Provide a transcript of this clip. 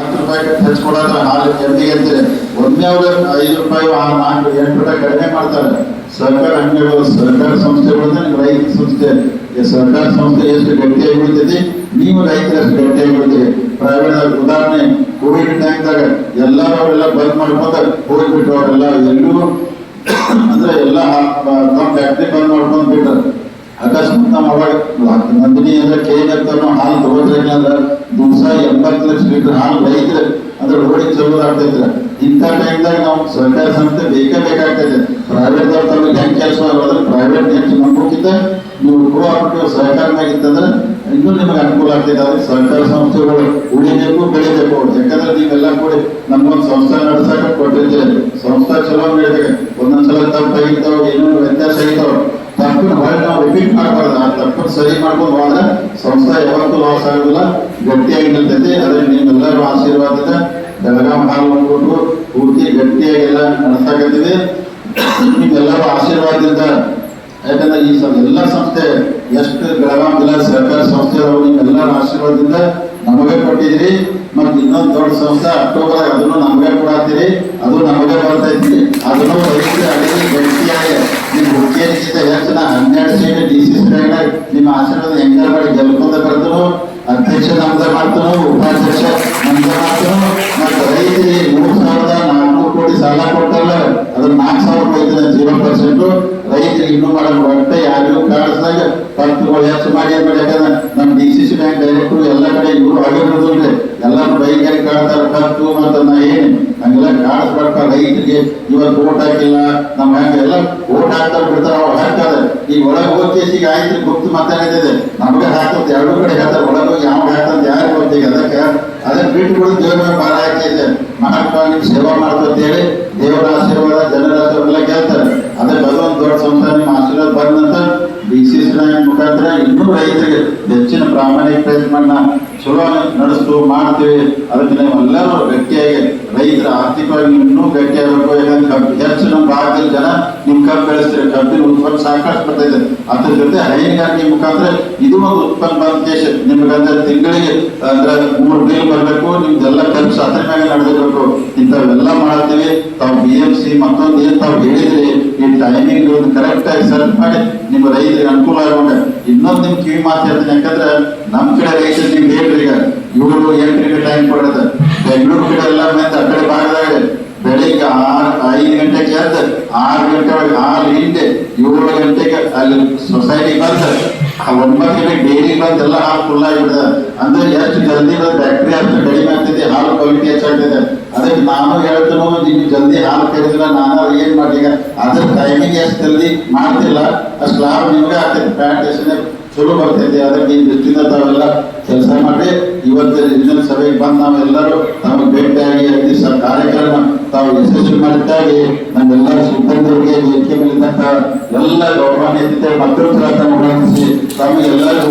ಹತ್ತು ರೂಪಾಯಿ ಹಚ್ಕೊಡೋದ್ರ ಹಾಲು ಎಮ್ಮಿಗೆ ಅಂತ? ಒಮ್ಮೆ ಅವರು ಐದು ರೂಪಾಯಿ ನಾಲ್ಕು ಎಂಟು ರೂಪಾಯಿ ಕಡಿಮೆ ಮಾಡ್ತಾರೆ. ಸರ್ಕಾರ ಅಂಗಡಿಗಳು ಸರ್ಕಾರ ಸಂಸ್ಥೆಗಳಿಂದ ರೈತ ಸಂಸ್ಥೆ. ಈ ಸರ್ಕಾರ ಸಂಸ್ಥೆ ಎಷ್ಟು ಗಟ್ಟಿಯಾಗಿ ಉಳಿತೈತಿ ನೀವು ರೈತರು ಎಷ್ಟು ಗಟ್ಟಿಯಾಗಿ ಉಳಿತೀರಿ ಪ್ರೈವೇಟ್ ಉದಾಹರಣೆ ಕೋವಿಡ್ ಟೈಮ್ದಾಗ ಎಲ್ಲರೂ ಅವರೆಲ್ಲ ಬಂದ್ ಮಾಡ್ಕೊಂಡ ಹೋಗ್ಬಿಟ್ಟು ಅವರೆಲ್ಲ ಎಲ್ಲೂ ಅಂದ್ರೆ ಎಲ್ಲ ನಮ್ಮ ಫ್ಯಾಕ್ಟ್ರಿ ಬಂದ್ ಮಾಡ್ಕೊಂಡ್ ಬಿಟ್ರು. ಅಕಸ್ಮಾತ್ ನಮ್ಮ ಅವಾಗ ನಂದಿನಿ ಅಂದ್ರೆ ಕೆ ಅಂತ ಹಾಲು ತಗೋದ್ರಿಲ್ಲ ಅಂದ್ರೆ ದಿವಸ ಎಂಬತ್ತು ಲಕ್ಷ ಲೀಟರ್ ಹಾಲು ಬೈದ್ರೆ ಅದ್ರ ಹೋಗಿ ಚಲೋ ಆಗ್ತೈತ್ರ ಇಂಥ ಟೈಮ್ದಾಗ ನಾವು ಸರ್ಕಾರ ಸಂಸ್ಥೆ ಬೇಕೇ ಬೇಕಾಗ್ತೈತೆ ಪ್ರೈವೇಟ್ ತಮಗೆ ಹೆಂಗೆ ಕೆಲಸ ಮಾಡೋದ್ರೆ ಪ್ರೈವೇಟ್ ಹೆಚ್ಚು ನಂಬೋಕ್ಕಿಂತ ನೀವು ಕೋಆಪರೇಟಿವ್ ಸಹಕಾರನಾಗ ಇತ್ತಂದ್ರೆ ಇನ್ನೂ ನಿಮಗೆ ಅನುಕೂಲ ಆಗ್ತೈತೆ ಅದಕ್ಕೆ ಸರ್ಕಾರ ಸಂಸ್ಥೆಗಳು ಉಳಿಬೇಕು, ಬೆಳಿಬೇಕು. ಯಾಕಂದ್ರೆ ನೀವೆಲ್ಲ ಕೂಡಿ ನಮ್ಗೊಂದು ಸಂಸ್ಥೆ ನಡೆಸಕ್ಕೆ ಕೊಟ್ಟಿರ್ತೀರಿ. ಸಂಸ್ಥೆ ಚಲೋ ನಡೀಬೇಕು ಒಂದೊಂದ್ಸಲ ತಪ್ಪಾಗಿರ್ತಾವ ಏನೋ ವ್ಯತ್ಯಾಸ ಆಗಿರ್ತಾವ. ತಪ್ಪನ್ನು ಹೊಳೆ ನಾವು ರಿಪೀಟ್ ಮಾಡಬಾರ್ದು. ಆ ತಪ್ಪನ್ನು ಸರಿ ಮಾಡ್ಕೊಂಡು ಹೋದ್ರೆ ಸಂಸ್ಥೆ ಯಾವತ್ತೂ ಲಾಸ್ ಆಗೋದಿಲ್ಲ. ಗಟ್ಟಿಯಾಗಿ ನಿಲ್ತೈತಿ ಅದೇ ನಿಮ್ಮೆಲ್ಲರೂ ಆಶೀರ್ವಾದದ ಬೆಳಗಾಂ ಹಾಲು ಅಂದ್ಬಿಟ್ಟು ಪೂರ್ತಿ ಗಟ್ಟಿಯಾಗಿ ಎಲ್ಲ ನಡೆಸಾಕತ್ತಿದೆ ನಿಮ್ಮೆಲ್ಲರೂ ಆಶೀರ್ವಾದದಿಂದ ಯಾಕಂದ್ರೆ ಈ ಎಲ್ಲ ಸಂಸ್ಥೆ, ಎಷ್ಟು ಬೆಳಗಾಂ ಜಿಲ್ಲಾ ಸಹಕಾರ ಸಂಸ್ಥೆ ಅದಾವು ನಿಮ್ಮೆಲ್ಲರ ಆಶೀರ್ವಾದದಿಂದ ನಮಗೆ ಕೊಟ್ಟಿದ್ರಿ ಮತ್ತೆ ಇನ್ನೊಂದು ದೊಡ್ಡ ಸಂಸ್ಥೆ ಅಕ್ಟೋಬರ್ ಅದನ್ನು ನಮಗೆ ಕೊಡತ್ತೀರಿ ಅದು ನಮಗೆ ಬರ್ತೈತಿ ಅದನ್ನು ರೈತರು ಅಡಿಗೆ ಗಟ್ಟಿಯಾಗಿ ನಿಮ್ಮ ಹುಕ್ಕೇರಿಗಿಂತ ಹೆಚ್ಚು ನಾ ಹನ್ನೆರಡು ಸೀಟ್ ಡಿ ಸಿ ನಿಮ್ಮ ಆಶೀರ್ವಾದ ಎಂಜಾಯ್ ಮಾಡಿ ಗೆಲ್ಕೊಂಡ ಬರ್ತನು ಅಧ್ಯಕ್ಷ ನಮ್ದ ಮಾಡ್ತನು, ಉಪಾಧ್ಯಕ್ಷ ನಮ್ದ ಮಾಡ್ತನು, ಮತ್ತೆ ರೈತರಿಗೆ ಮೂರು ಸಾವಿರದ ನಾಲ್ಕುನೂರು ಕೋಟಿ ಸಾಲ ಕೊಟ್ಟಲ್ಲ ಅದ್ರ ನಾಲ್ಕು ಸಾವಿರ ಕೊಯ್ತದೆ ಜೀರೋ ಪರ್ಸೆಂಟ್, ರೈತರಿಗೆ ಇನ್ನೂ ಮಾಡಲು ಒಟ್ಟೆ ಯಾರಿಗೂ ಕಾಣಿಸಿದಾಗ ಪತ್ರಗಳು ಹೆಚ್ಚು ಮಾಡಿ ಏನ್ ಯಾಕಂದ್ರೆ ನಮ್ಮ D C C bank director ಎಲ್ಲ ಕಡೆ ಇವ್ರು ಆಗಿರೋದಿಲ್ರಿ ಎಲ್ಲಾರು ಬೈಕಲ್ಲಿ ಕಾಡ್ತಾರೆ ಖರ್ಚು ಮತ್ತು ನಾ ಏನು ಹಂಗೆಲ್ಲ ಕಾಡಿಸ್ಬೇಕ ರೈತರಿಗೆ ಇವತ್ತು ಓಟ್ ಹಾಕಿಲ್ಲ ನಮ್ಮ ಹೆಂಗ ಎಲ್ಲ ಓಟ್ ಹಾಕ್ತಾರೆ ಬಿಡ್ತಾರ. ಒಳಗೆ ಹೋಗಿ ಈಗ ಆಯ್ತು, ಗುಪ್ತ ಮಾತಾಡಿದೆ ನಮಗೆ ಹಾಕ್ತಂತ ಎರಡು ಕಡೆ ಹೇಳ್ತಾರೆ, ಒಳಗೆ ಹೋಗಿ ಯಾವ ಹಾಕ್ತಂತ ಯಾರು ಗೊತ್ತೀಗ ಅದಕ್ಕೆ ಅದನ್ನ ಬಿಟ್ಟುಬಿಡು ದೇವರ ಮೇಲೆ ಭಾರ ಹಾಕಿದ್ದೆ ಮಹಾತ್ಮ ನಿಮ್ ಸೇವಾ ಮಾಡ್ತು ಅಂತ ಹೇಳಿ ದೇವರ ಆಶೀರ್ವಾದ, ಜನರ ಆಶೀರ್ವಾದ ಕೇಳ್ತಾರೆ. ಅದೇ ಭಗವಂತ ದೊಡ್ಡ ಸಂಸ್ಥೆ ನಿಮ್ಮ ಆಶೀರ್ವಾದ ಬಂದಂತ ಡಿ ಸಿ ಮುಖಾಂತರ ಇನ್ನೂ ರೈತರಿಗೆ ಹೆಚ್ಚಿನ ಪ್ರಾಮಾಣಿಕ ಪ್ರಯತ್ನ ಚಲೋ ನಡೆಸ್ತು, ಮಾಡ್ತೀವಿ. ಅದಕ್ಕೆ ನಾವೆಲ್ಲರೂ ಗಟ್ಟಿಯಾಗಿ ರೈತರ ಆರ್ಥಿಕವಾಗಿ ಇನ್ನೂ ಗಟ್ಟಿಯಾಗಬೇಕು ಯಾಕಂದ್ರೆ ಕಬ್ಬು ಹೆಚ್ಚು ನಮ್ಮ ಭಾಗದಲ್ಲಿ ಜನ ನಿಮ್ ಕಬ್ಬು ಕಬ್ಬಿನ ಉತ್ಪನ್ನ ಸಾಕಷ್ಟು ಇದೆ. ಅದ್ರ ಜೊತೆ ಹೈನುಗಾರಿಕೆ ಮುಖಾಂತರ ಇದು ಒಂದು ಉತ್ಪನ್ನ ಬಂದ ದೇಶ. ನಿಮ್ಗಂದ್ರೆ ತಿಂಗಳಿಗೆ, ಅಂದ್ರೆ ಮೂರು ಬಿಲ್ ಬರಬೇಕು, ನಿಮ್ದೆಲ್ಲ ಖರ್ಚು ಅದ್ರ ಮ್ಯಾಗ ನಡೆದಿರ್ಬೇಕು ಇಂಥವೆಲ್ಲ ಮಾಡ್ತೀವಿ ತಾವು ಬಿ ಎಂ ಸಿ ಮತ್ತೊಂದು ಏನ್ ತಾವು ಹೇಳಿದ್ರಿ, ಈ ಟೈಮಿಂಗ್ ಕರೆಕ್ಟ್ ಆಗಿ ಸರ್ಚ್ ಮಾಡಿ ನಿಮ್ಮ ರೈತರಿಗೆ ಅನುಕೂಲ ಆಗೋಣ ಇನ್ನೊಂದು ನಿಮ್ ಕಿವಿ ಮಾತು ಹೇಳ್ತೀನಿ, ಯಾಕಂದ್ರೆ ನಮ್ ಕಡೆ ರೈತರು ನೀವು ಹೇಳ್ರಿ ಈಗ. ಏಳು ಟೈಮ್ ಕೊಡೋದು. ಬೆಂಗಳೂರು ಕಡೆ ಎಲ್ಲ ಮಂದಿ ಆ ಕಡೆ ಭಾಗದಾಗ ಬೆಳಿಗ್ಗೆ ಆರು, ಐದು ಗಂಟೆಗೆ ಎದ್ದು ಆರು ಗಂಟೆ ಒಳಗೆ ಆರು ಹಿಂದೆ ಏಳು ಗಂಟೆಗೆ ಸೊಸೈಟಿ ಬಂದು ಆ ಒಂಬತ್ತು ಡೈರಿ ಬಂದು ಎಲ್ಲ ಹಾಲು ಫುಲ್ ಆಗಿಬಿಡ್ತದೆ. ಅಂದ್ರೆ ಎಷ್ಟು ಜಲ್ದಿ ಬ್ಯಾಕ್ಟ್ರಿ ಅಷ್ಟು ಕಡಿಮೆ ಆಗ್ತೈತಿ ಹಾಲು ಕ್ವಾಲಿಟಿ ಹೆಚ್ಚಾಗ್ತದೆ ಅದಕ್ಕೆ ನಾನು ಹೇಳ್ತೇನೋ ನೀವು ಜಲ್ದಿ ಹಾಲು ಕರೆದಿಲ್ಲ ನಾನು ಏನ್ ಮಾಡ್ಲಿಗ ಈಗ? ಅದ್ರ ಟೈಮಿಂಗ್ ಎಷ್ಟು ಜಲ್ದಿ ಮಾಡ್ತಿಲ್ಲ, ಅಷ್ಟು ಲಾಭ ನಿಮಗೆ ಆಗ್ತೈತಿ ಪ್ಲಾಂಟೇಶನ್ ಚಲೋ ಬರ್ತೈತಿ ಅದಕ್ಕೆ ನಿಮ್ಮ ದೃಷ್ಟಿಯಿಂದ ತಾವೆಲ್ಲ ಕೆಲಸ ಮಾಡಿ ಇವತ್ತು ಸಭೆಗೆ ಬಂದು ನಾವೆಲ್ಲರೂ ತಮಗೆ ಭೇಟಿಯಾಗಿ ತಾವು ಯಶಸ್ವಿ ಮಾಡಿದ್ದಾಗಿ ನಮ್ಮೆಲ್ಲ ಸಿಬ್ಬಂದಿಗಳಿಗೆ ಮೇಲಿದ್ದಂತ ಎಲ್ಲ ಗೌರವಾನ್ವಿತ ಮಕ್ಕಳು ಸಹ ತಮ್ಮ ಗಮನಿಸಿ ತಮಗೆಲ್ಲರೂ ಹೋಲಿಸಿ ನನ್ನ